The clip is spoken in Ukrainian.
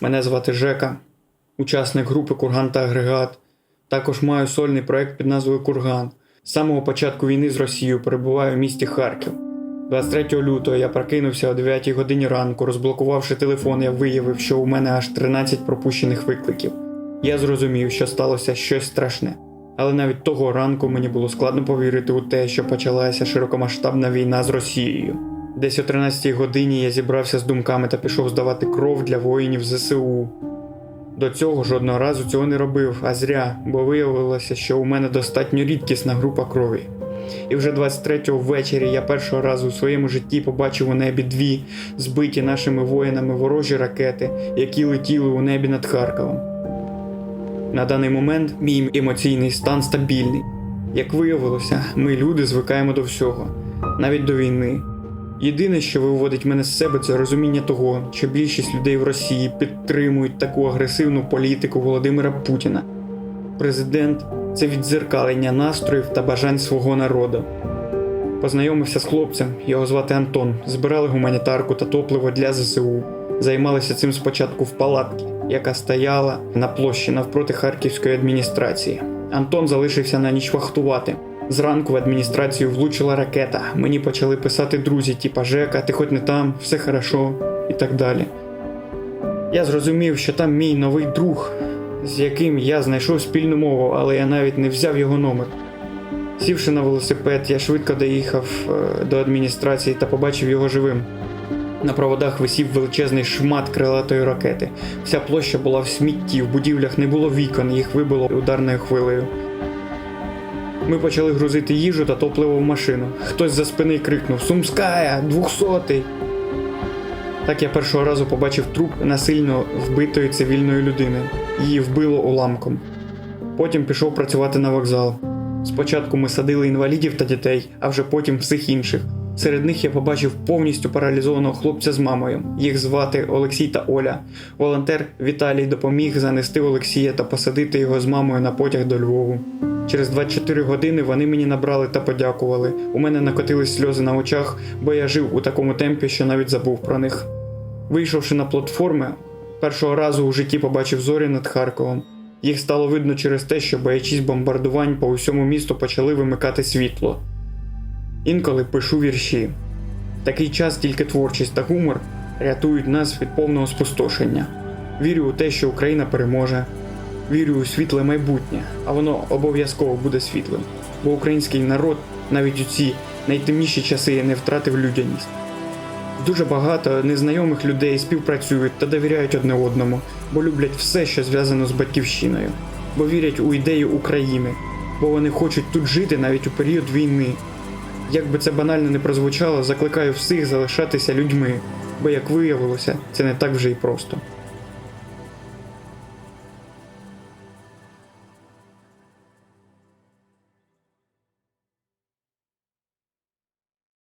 Мене звати Жека, учасник групи Курган та Агрегат. Також маю сольний проект під назвою Курган. З самого початку війни з Росією перебуваю в місті Харків. 23 лютого я прокинувся о 9 годині ранку, розблокувавши телефон, я виявив, що у мене аж 13 пропущених викликів. Я зрозумів, що сталося щось страшне. Але навіть того ранку мені було складно повірити у те, що почалася широкомасштабна війна з Росією. Десь о 13-й годині я зібрався з думками та пішов здавати кров для воїнів ЗСУ. До цього жодного разу цього не робив, а зря, бо виявилося, що у мене достатньо рідкісна група крові. І вже 23-го ввечері я першого разу у своєму житті побачив у небі дві збиті нашими воїнами ворожі ракети, які летіли у небі над Харковом. На даний момент мій емоційний стан стабільний. Як виявилося, ми люди звикаємо до всього, навіть до війни. Єдине, що виводить мене з себе, це розуміння того, що більшість людей в Росії підтримують таку агресивну політику Володимира Путіна. Президент це віддзеркалення настроїв та бажань свого народу. Познайомився з хлопцем, його звати Антон. Збирали гуманітарку та топливо для ЗСУ. Займалися цим спочатку в палатці, яка стояла на площі навпроти Харківської адміністрації. Антон залишився на ніч вахтувати. Зранку в адміністрацію влучила ракета. Мені почали писати друзі, типа Жека, ти хоч не там, все хорошо і так далі. Я зрозумів, що там мій новий друг, з яким я знайшов спільну мову, але я навіть не взяв його номер. Сівши на велосипед, я швидко доїхав е, до адміністрації та побачив його живим. На проводах висів величезний шмат крилатої ракети. Вся площа була в смітті, в будівлях не було вікон, їх вибило ударною хвилею. Ми почали грузити їжу та топливо в машину. Хтось за спини крикнув Сумськая, двохсотий. Так я першого разу побачив труп насильно вбитої цивільної людини. Її вбило уламком. Потім пішов працювати на вокзал. Спочатку ми садили інвалідів та дітей, а вже потім всіх інших. Серед них я побачив повністю паралізованого хлопця з мамою. Їх звати Олексій та Оля. Волонтер Віталій допоміг занести Олексія та посадити його з мамою на потяг до Львову. Через 24 години вони мені набрали та подякували. У мене накотились сльози на очах, бо я жив у такому темпі, що навіть забув про них. Вийшовши на платформи, першого разу у житті побачив зорі над Харковом. Їх стало видно через те, що боячись бомбардувань по усьому місту почали вимикати світло. Інколи пишу вірші. Такий час тільки творчість та гумор рятують нас від повного спустошення. Вірю у те, що Україна переможе. Вірю у світле майбутнє, а воно обов'язково буде світлим. Бо український народ навіть у ці найтемніші часи не втратив людяність. Дуже багато незнайомих людей співпрацюють та довіряють одне одному, бо люблять все, що зв'язано з батьківщиною, бо вірять у ідею України, бо вони хочуть тут жити навіть у період війни. Як би це банально не прозвучало, закликаю всіх залишатися людьми, бо як виявилося, це не так вже й просто.